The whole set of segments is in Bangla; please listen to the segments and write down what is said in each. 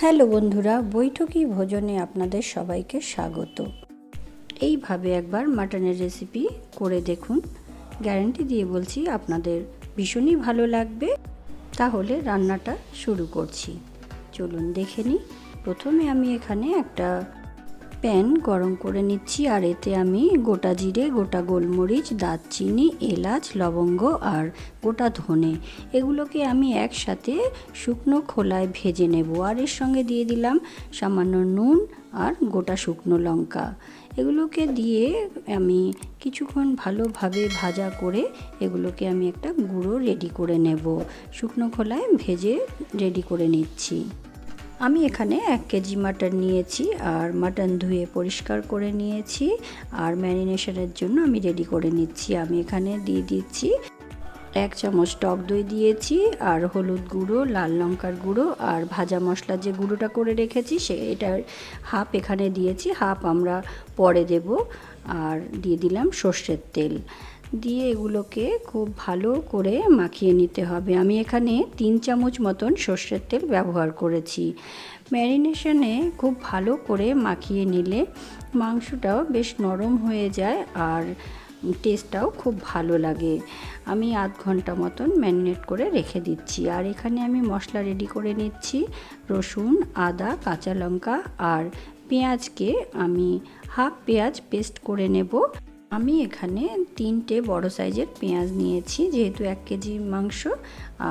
হ্যালো বন্ধুরা, বৈঠকি ভোজনে আপনাদের সবাইকে স্বাগত। এইভাবে একবার মাটনের রেসিপি করে দেখুন। গ্যারেন্টি দিয়ে বলছি, আপনাদের ভীষণই ভালো লাগবে। তাহলে রান্নাটা শুরু করছি। চলুন দেখে নিই। প্রথমে আমি এখানে একটা প্যান গরম করে নিচ্ছি আর এতে আমি গোটা জিরে, গোটা গোলমরিচ, দারচিনি, এলাচ, লবঙ্গ আর গোটা ধনে এগুলোকে আমি একসাথে শুকনো খোলায় ভেজে নেব। আর এর সঙ্গে দিয়ে দিলাম সামান্য নুন আর গোটা শুকনো লঙ্কা। এগুলোকে দিয়ে আমি কিছুক্ষণ ভালোভাবে ভাজা করে এগুলোকে আমি একটা গুঁড়ো রেডি করে নেব। শুকনো খোলায় ভেজে রেডি করে নিচ্ছি। আমি এখানে এক কেজি মাটন নিয়েছি আর মাটন ধুয়ে পরিষ্কার করে নিয়েছি আর ম্যারিনেশনের জন্য আমি রেডি করে নিচ্ছি। আমি এখানে দিয়ে দিচ্ছি এক চামচ টক দই দিয়েছি আর হলুদ গুঁড়ো, লাল লঙ্কার গুঁড়ো আর ভাজা মশলা যে গুঁড়োটা করে রেখেছি সে এটার হাফ এখানে দিয়েছি, হাফ আমরা পরে দেব। আর দিয়ে দিলাম সর্ষের তেল। দিয়ে এগুলোকে খুব ভালো করে মাখিয়ে নিতে হবে। আমি এখানে তিন চামচ মতন সর্ষের তেল ব্যবহার করেছি। ম্যারিনেশনে খুব ভালো করে মাখিয়ে নিলে মাংসটাও বেশ নরম হয়ে যায় আর টেস্টটাও খুব ভালো লাগে। আমি আধ ঘণ্টা মতন ম্যারিনেট করে রেখে দিচ্ছি। আর এখানে আমি মশলা রেডি করে নিচ্ছি। রসুন, আদা, কাঁচা লঙ্কা আর পেঁয়াজকে আমি হাফ পেঁয়াজ পেস্ট করে নেব। আমি এখানে তিনটে বড় সাইজের পেঁয়াজ নিয়েছি, যেহেতু এক কেজি মাংস।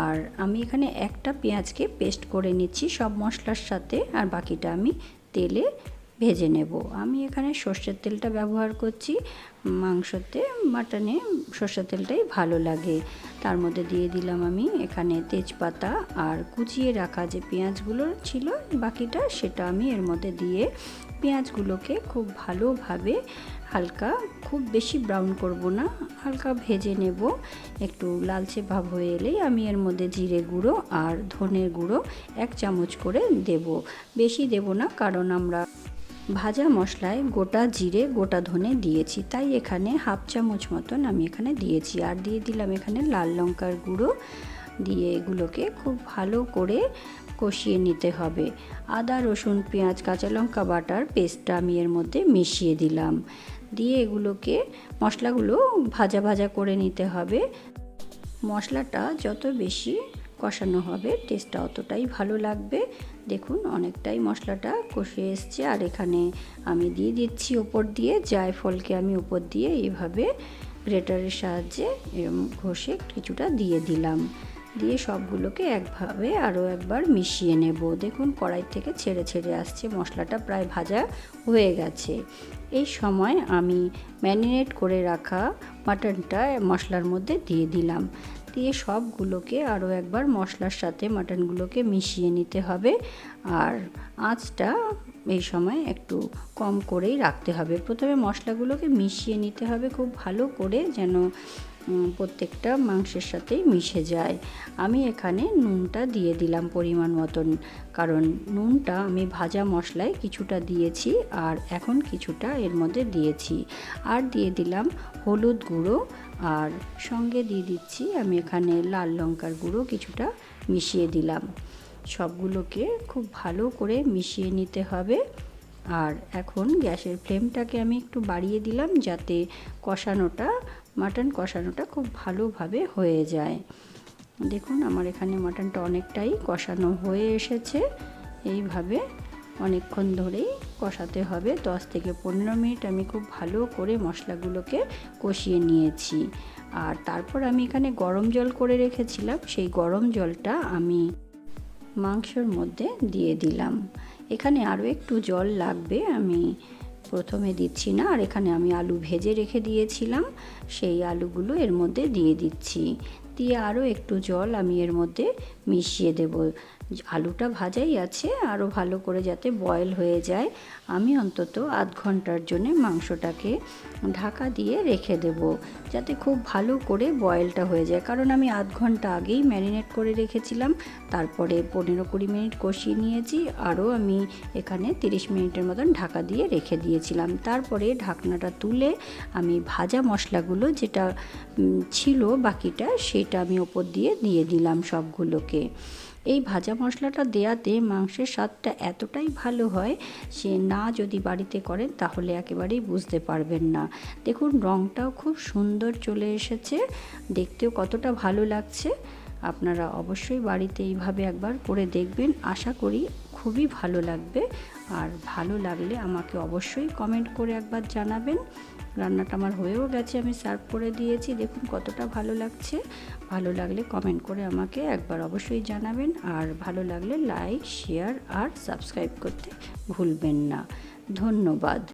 আর আমি এখানে একটা পেঁয়াজকে পেস্ট করে নিচ্ছি সব মশলার সাথে, আর বাকিটা আমি তেলে ভেজে নেব। আমি এখানে সর্ষের তেলটা ব্যবহার করছি, মাংসতে, মাটনে সর্ষের তেলটাই ভালো লাগে। তার মধ্যে দিয়ে দিলাম আমি এখানে তেজপাতা, আর কুচিয়ে রাখা যে পেঁয়াজগুলো ছিল বাকিটা, সেটা আমি এর মধ্যে দিয়ে পেঁয়াজগুলোকে খুব ভালোভাবে হালকা, খুব বেশি ব্রাউন করব না, হালকা ভেজে নেব। একটু লালচে ভাব হয়ে এলেই আমি এর মধ্যে জিরে গুঁড়ো আর ধনের গুঁড়ো এক চামচ করে দেব। বেশি দেব না, কারণ আমরা ভাজা মশলায় গোটা জিরে, গোটা ধনে দিয়েছি, তাই এখানে হাফ চামচ মতন আমি এখানে দিয়েছি। আর দিয়ে দিলাম এখানে লাল লঙ্কার গুঁড়ো দিয়ে এগুলোকে খুব ভালো করে কষিয়ে নিতে হবে। আদা, রসুন, পেঁয়াজ, কাঁচা লঙ্কা বাটার পেস্টটা আমি এর মধ্যে মিশিয়ে দিলাম। দিয়ে এগুলোকে মশলাগুলো ভাজা ভাজা করে নিতে হবে। মশলাটা যত বেশি কষানো হবে টেস্টটা অতটাই ভালো লাগবে। দেখুন, অনেকটাই মশলাটা কষে এসছে। আর এখানে আমি দিয়ে দিচ্ছি ওপর দিয়ে জায়ফলকে আমি উপর দিয়ে এইভাবে গ্রেটারের সাহায্যে এরম ঘষে কিছুটা দিয়ে দিলাম। দিয়ে সবগুলোকে একভাবে আরও একবার মিশিয়ে নেব। দেখুন, কড়াই থেকে ছেড়ে ছেড়ে আসছে, মশলাটা প্রায় ভাজা হয়ে গেছে। এই সময় আমি ম্যারিনেট করে রাখা মাটনটা মশলার মধ্যে দিয়ে দিলাম। দিয়ে সবগুলোকে আরও একবার মশলার সাথে মাটনগুলোকে মিশিয়ে নিতে হবে। আর আঁচটা এই সময় একটু কম করেই রাখতে হবে। প্রথমে মশলাগুলোকে মিশিয়ে নিতে হবে খুব ভালো করে, যেন প্রত্যেকটা মাংসের সাথেই মিশে যায়। আমি এখানে নুনটা দিয়ে দিলাম পরিমাণ মতন। কারণ নুনটা আমি ভাজা মশলায় কিছুটা দিয়েছি আর এখন কিছুটা এর মধ্যে দিয়েছি। আর দিয়ে দিলাম হলুদ গুঁড়ো আর সঙ্গে দিয়ে দিচ্ছি আমি এখানে লাল লঙ্কার গুঁড়ো কিছুটা মিশিয়ে দিলাম। সবগুলোকে খুব ভালো করে মিশিয়ে নিতে হবে। আর এখন গ্যাসের ফ্লেমটাকে আমি একটু বাড়িয়ে দিলাম যাতে কষানোটা মাটন কষানোটা খুব ভালোভাবে হয়ে যায়। দেখুন, আমার এখানে মাটনটা অনেকটাই কষানো হয়ে এসেছে। এইভাবে অনেকক্ষণ ধরেই কষাতে হবে। দশ থেকে পনেরো মিনিট আমি খুব ভালো করে মশলাগুলোকে কষিয়ে নিয়েছি। আর তারপর আমি এখানে গরম জল করে রেখেছিলাম। সেই গরম জলটা আমি মাংসর মধ্যে দিয়ে দিলাম। এখানে আরও একটু জল লাগবে, আমি প্রথমে দিচ্ছি না, আর এখানে আমি আলু ভেজে রেখে দিয়েছিলাম। সেই আলুগুলো এর মধ্যে দিয়ে দিচ্ছি। দিয়ে আরও একটু জল আমি এর মধ্যে মিশিয়ে দেব। আলুটা ভাজাই আছে আরও ভালো করে যাতে বয়েল হয়ে যায়। আমি অন্তত আধ ঘণ্টার জন্য মাংসটাকে ঢাকা দিয়ে রেখে দেব, যাতে খুব ভালো করে বয়েলটা হয়ে যায়। কারণ আমি আধ ঘণ্টা আগেই ম্যারিনেট করে রেখেছিলাম, তারপরে পনেরো কুড়ি মিনিট কষিয়ে নিয়েছি আরও আমি এখানে তিরিশ মিনিটের মতন ঢাকা দিয়ে রেখে দিয়েছিলাম। তারপরে ঢাকনাটা তুলে আমি ভাজা মশলাগুলো যেটা ছিল বাকিটা, সেটা আমি ওপর দিয়ে দিয়ে দিলাম সবগুলোকে। এই ভাজা মশলাটা দেওয়াতে মাংসের স্বাদটা এতটাই ভালো হয় সে না যদি বাড়িতে করেন তাহলে একেবারেই বুঝতে পারবেন না। দেখুন রঙটাও খুব সুন্দর চলে এসেছে। দেখতেও কতটা ভালো লাগছে। আপনারা অবশ্যই বাড়িতে এইভাবে একবার করে দেখবেন। আশা করি খুবই ভালো লাগবে। আর ভালো লাগলে আমাকে অবশ্যই কমেন্ট করে একবার জানাবেন। রান্নাটা আমার হয়েও গেছে, আমি সার্ভ করে দিয়েছি। দেখুন কতটা ভালো লাগছে। ভালো লাগলে কমেন্ট করে আমাকে একবার অবশ্যই জানাবেন। আর ভালো লাগলে লাইক শেয়ার আর সাবস্ক্রাইব করতে ভুলবেন না। ধন্যবাদ।